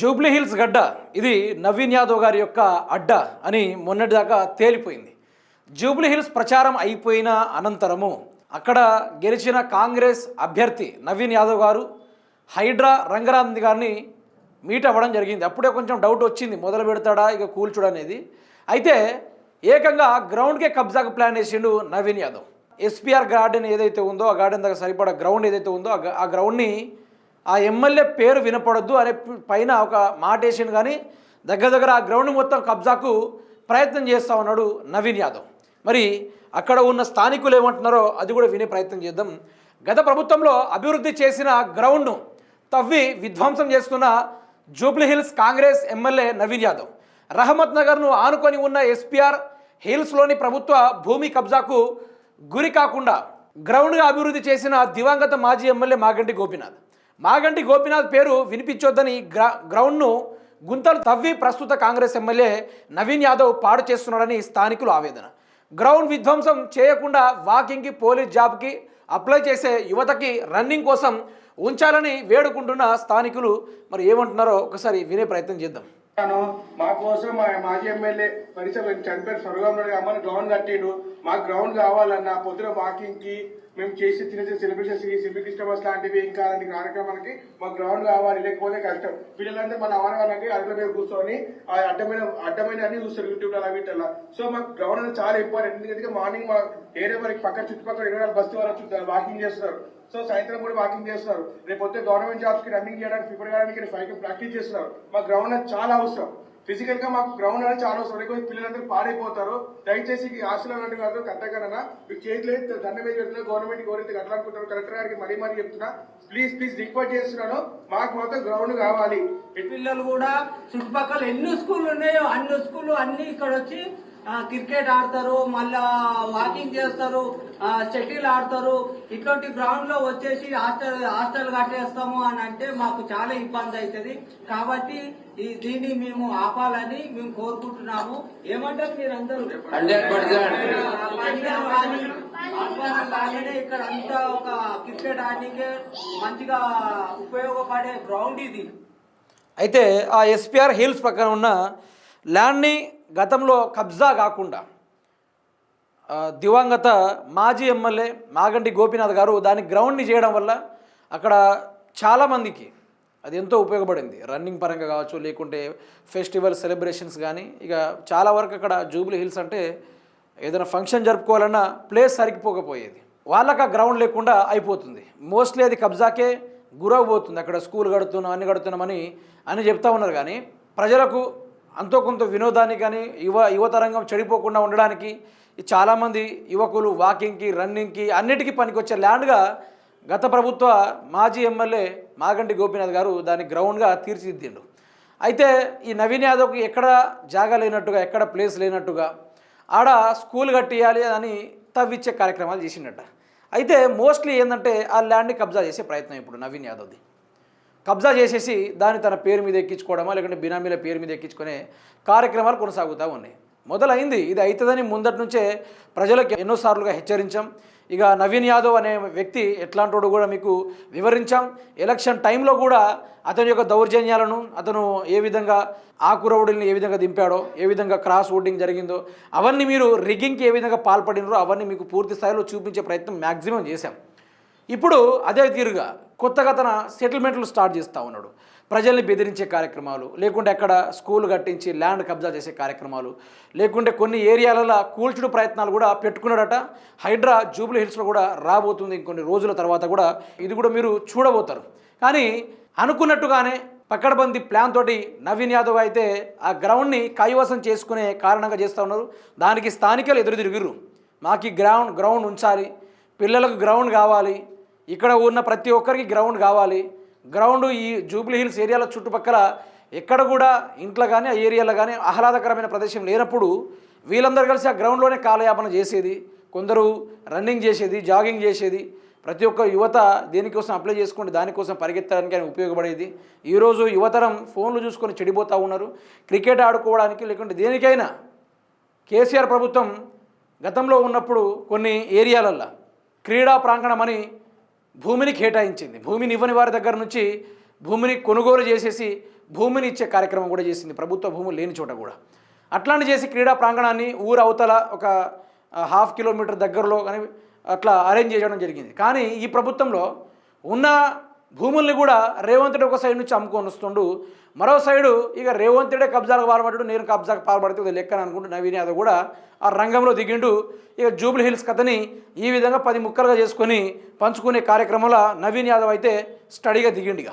Jubilee hills గడ్డ ఇది నవీన్ యాదవ్ గారి యొక్క అడ్డ అని మొన్నటిదాకా తేలిపోయింది. జూబ్లీ హిల్స్ ప్రచారం అయిపోయిన అనంతరము అక్కడ గెలిచిన కాంగ్రెస్ అభ్యర్థి నవీన్ యాదవ్ గారు హైడ్రా రంగరాంధి గారిని మీట్ అవ్వడం జరిగింది. అప్పుడే కొంచెం డౌట్ వచ్చింది మొదలు పెడతాడా ఇక కూల్చుడనేది అయితే ఏకంగా గ్రౌండ్కే కబ్జాకు ప్లాన్ వేసిండు నవీన్ యాదవ్. ఎస్పీఆర్ గార్డెన్ ఏదైతే ఉందో ఆ గార్డెన్ దగ్గర సరిపడా గ్రౌండ్ ఏదైతే ఉందో ఆ గ్రౌండ్ని ఆ ఎమ్మెల్యే పేరు వినపడొద్దు అనే పైన ఒక మాట వేసిండు కానీ దగ్గర దగ్గర ఆ గ్రౌండ్ మొత్తం కబ్జాకు ప్రయత్నం చేస్తా ఉన్నాడు నవీన్ యాదవ్. మరి అక్కడ ఉన్న స్థానికులు ఏమంటున్నారో అది కూడా వినే ప్రయత్నం చేద్దాం. గత ప్రభుత్వంలో అభివృద్ధి చేసిన గ్రౌండ్ను తవ్వి విధ్వంసం చేస్తున్న జూబ్లీహిల్స్ కాంగ్రెస్ ఎమ్మెల్యే నవీన్ యాదవ్. రహమత్ నగర్ను ఆనుకొని ఉన్న ఎస్పీఆర్ హిల్స్లోని ప్రభుత్వ భూమి కబ్జాకు గురి కాకుండా గ్రౌండ్గా అభివృద్ధి చేసిన దివంగత మాజీ ఎమ్మెల్యే మాగంటి గోపినాథ్. మాగంటి గోపినాథ్ పేరు వినిపించొద్దని గ్రా గ్రౌండ్ను గుంతలు తవ్వి ప్రస్తుత కాంగ్రెస్ ఎమ్మెల్యే నవీన్ యాదవ్ పాడు చేస్తున్నాడని స్థానికులు ఆవేదన. గ్రౌండ్ విధ్వంసం చేయకుండా వాకింగ్కి పోలీస్ జాబ్కి అప్లై చేసే యువతకి రన్నింగ్ కోసం ఉంచాలని వేడుకుంటున్న స్థానికులు మరి ఏమంటున్నారో ఒకసారి వినే ప్రయత్నం చేద్దాం. మా కోసం మా మాజీ ఎమ్మెల్యే పరిసర చనిపోయిన స్వర్గంలో అమ్మని గ్రౌండ్ కట్టిండు. మాకు గ్రౌండ్ కావాలన్నా పొద్దున వాకింగ్కి మేము చేసి చిన్న చిన్న సెలబ్రేషన్స్కి సిల్వీ లాంటివి ఇంకా అలాంటి కార్యక్రమాలకి మాకు గ్రౌండ్ కావాలి లేకపోతే కష్టం. పిల్లలంతా మన అవన వాళ్ళకి అడుగుల మీద కూర్చొని ఆ అడ్డమైన అడ్డమైన అన్ని చూస్తారు యూట్యూబ్లో అలా వీటిలో సో మాకు గ్రౌండ్ అనేది చాలా ఇంపార్టెంట్ ఎందుకంటే మార్నింగ్ మా ఏరియా వరకు పక్కన చుట్టుపక్కల ఇరవై నాలుగు బస్సు వరకు వాకింగ్ చేస్తున్నారు. సో సాయంత్రం కూడా వాకింగ్ చేస్తున్నారు. రేపు వస్తే గవర్నమెంట్ జాబ్స్కి రన్నింగ్ చేయడానికి ప్రిపేర్ కావడానికి ఫైవ్ ప్రాక్టీస్ చేస్తున్నారు. మా గ్రౌండ్ అనేది చాలా అవసరం. ఫిజికల్గా మాకు గ్రౌండ్ అనేది చాలా అవసరం. లేకపోతే పిల్లలందరూ పాడైపోతారు. దయచేసి ఆశలు హాస్టల్ అలాంటి కాదు కట్టగలనా? మీకు చేయట్లేదు దండ మీద పెడుతున్నా గవర్నమెంట్ ఎవరైతే కట్టాలనుకుంటారో కలెక్టర్ గారికి మరీ మరీ చెప్తున్నా. ప్లీజ్ ప్లీజ్ రిక్వెస్ట్ చేస్తున్నాను. మాకు మాత్రం గ్రౌండ్ కావాలి. పిల్లలు కూడా చుట్టుపక్కల ఎన్ని స్కూళ్ళు ఉన్నాయో అన్ని స్కూళ్ళు అన్ని ఇక్కడ వచ్చి క్రికెట్ ఆడతారు మళ్ళా వాకింగ్ చేస్తారు ఆ, షటిల్ ఆడతారు. ఇట్లాంటి గ్రౌండ్లో వచ్చేసి హాస్టల్ హాస్టల్ కట్టేస్తాము అని అంటే మాకు చాలా ఇబ్బంది అవుతుంది కాబట్టి ఈ దీన్ని మేము ఆపాలని మేము కోరుకుంటున్నాము. ఏమంటారు మీరందరూ? కాగానే ఇక్కడ అంతా ఒక క్రికెట్ ఆడడానికి మంచిగా ఉపయోగపడే గ్రౌండ్ ఇది. అయితే ఆ ఎస్పీఆర్ హిల్స్ ప్రక్కన ఉన్న ల్యాండ్ని గతంలో కబ్జా కాకుండా దివంగత మాజీ ఎమ్మెల్యే మాగంటి గోపీనాథ్ గారు దాని గ్రౌండ్ని చేయడం వల్ల అక్కడ చాలామందికి అది ఎంతో ఉపయోగపడింది. రన్నింగ్ పరంగా కావచ్చు లేకుంటే ఫెస్టివల్ సెలబ్రేషన్స్ కానీ ఇక చాలా వరకు అక్కడ జూబ్లీ హిల్స్ అంటే ఏదైనా ఫంక్షన్ జరుపుకోవాలన్నా ప్లేస్ సరిగిపోకపోయేది వాళ్ళకి ఆ గ్రౌండ్ లేకుండా అయిపోతుంది. మోస్ట్లీ అది కబ్జాకే గురవబోతుంది అక్కడ స్కూల్ కడుతున్నాం అన్ని కడుతున్నామని అని చెప్తా ఉన్నారు. కానీ ప్రజలకు అంతో కొంత వినోదానికి కానీ యువ యువతరంగం చెడిపోకుండా ఉండడానికి చాలామంది యువకులు వాకింగ్కి రన్నింగ్కి అన్నిటికీ పనికొచ్చే ల్యాండ్గా గత ప్రభుత్వ మాజీ ఎమ్మెల్యే మాగంటి గోపీనాథ్ గారు దాన్ని గ్రౌండ్గా తీర్చిదిద్దిండు. అయితే ఈ నవీన్ యాదవ్కి ఎక్కడ జాగా లేనట్టుగా ఎక్కడ ప్లేస్ లేనట్టుగా ఆడ స్కూల్ కట్టియాలి అని తవ్విచ్చే కార్యక్రమాలు చేసిండట. అయితే మోస్ట్లీ ఏంటంటే ఆ ల్యాండ్ని కబ్జా చేసే ప్రయత్నం ఇప్పుడు నవీన్ యాదవ్ది. కబ్జా చేసేసి దాన్ని తన పేరు మీద ఎక్కించుకోవడమా లేకుంటే బినామీల పేరు మీద ఎక్కించుకునే కార్యక్రమాలు కొనసాగుతూ ఉన్నాయి. మొదలైంది. ఇది అవుతుందని ముందటి నుంచే ప్రజలకు ఎన్నోసార్లుగా హెచ్చరించాం. ఇక నవీన్ యాదవ్ అనే వ్యక్తి ఎట్లాంటోడు కూడా మీకు వివరించాం. ఎలక్షన్ టైంలో కూడా అతని యొక్క దౌర్జన్యాలను అతను ఏ విధంగా ఆకురవుడిని ఏ విధంగా దింపాడో ఏ విధంగా క్రాస్ ఓటింగ్ జరిగిందో అవన్నీ మీరు రిగ్గింగ్కి ఏ విధంగా పాల్పడినారో అవన్నీ మీకు పూర్తి స్థాయిలో చూపించే ప్రయత్నం మ్యాక్సిమం చేశాం. ఇప్పుడు అదే తీరుగా కొత్తగా తన సెటిల్మెంట్లు స్టార్ట్ చేస్తూ ఉన్నాడు. ప్రజల్ని బెదిరించే కార్యక్రమాలు లేకుంటే అక్కడ స్కూల్ కట్టించి ల్యాండ్ కబ్జా చేసే కార్యక్రమాలు లేకుంటే కొన్ని ఏరియాలలో కూల్చుడు ప్రయత్నాలు కూడా పెట్టుకున్నాడట. హైడ్రా జూబ్లీ హిల్స్లో కూడా రాబోతుంది ఇంకొన్ని రోజుల తర్వాత కూడా. ఇది కూడా మీరు చూడబోతారు. కానీ అనుకున్నట్టుగానే పక్కడబంది ప్లాన్ తోటి నవీన్ యాదవ్ అయితే ఆ గ్రౌండ్ని కైవసం చేసుకునే కారణంగా చేస్తూ ఉన్నారు. దానికి స్థానికులు ఎదురు తిరిగిర్రు మాకు గ్రౌండ్ గ్రౌండ్ ఉంచాలి. పిల్లలకు గ్రౌండ్ కావాలి. ఇక్కడ ఉన్న ప్రతి ఒక్కరికి గ్రౌండ్ కావాలి. గ్రౌండ్ ఈ జూబ్లీ హిల్స్ ఏరియాల చుట్టుపక్కల ఎక్కడ కూడా ఇంట్లో కానీ ఆ ఏరియాలో కానీ ఆహ్లాదకరమైన ప్రదేశం లేనప్పుడు వీళ్ళందరూ కలిసి ఆ గ్రౌండ్లోనే కాలయాపన చేసేది. కొందరు రన్నింగ్ చేసేది జాగింగ్ చేసేది. ప్రతి ఒక్క యువత దేనికోసం అప్లై చేసుకుంటే దానికోసం పరిగెత్తడానికి ఆయన ఉపయోగపడేది. ఈరోజు యువతరం ఫోన్లు చూసుకొని చెడిపోతూ ఉన్నారు. క్రికెట్ ఆడుకోవడానికి లేకుంటే దేనికైనా కేసీఆర్ ప్రభుత్వం గతంలో ఉన్నప్పుడు కొన్ని ఏరియాలల్లో క్రీడా ప్రాంగణం అని భూమిని కేటాయించింది. భూమిని ఇవ్వని వారి దగ్గర నుంచి భూమిని కొనుగోలు చేసేసి భూమిని ఇచ్చే కార్యక్రమం కూడా చేసింది. ప్రభుత్వ భూములు లేని చోట కూడా. అట్లాంటి చేసి క్రీడా ప్రాంగణాన్ని ఊరు అవతల ఒక హాఫ్ కిలోమీటర్ దగ్గరలో కానీ అట్లా అరేంజ్ చేయడం జరిగింది. కానీ ఈ ప్రభుత్వంలో ఉన్న భూముల్ని కూడా రేవంతుడు ఒక సైడ్ నుంచి అమ్ముకొని వస్తుండు. మరో సైడు ఇక రేవంతుడే కబ్జాలకు కబ్జాకు పాల్పడ్డాడు నేను కబ్జాకు పాల్పడితే లెక్కన లెక్కని అనుకుంటూ నవీన్ యాదవ్ కూడా ఆ రంగంలో దిగిండు. ఇక జూబ్లీ హిల్స్ కథని ఈ విధంగా పది ముక్కలుగా చేసుకొని పంచుకునే కార్యక్రమంలో నవీన్ యాదవ్ అయితే స్టడీగా దిగిండు ఇక.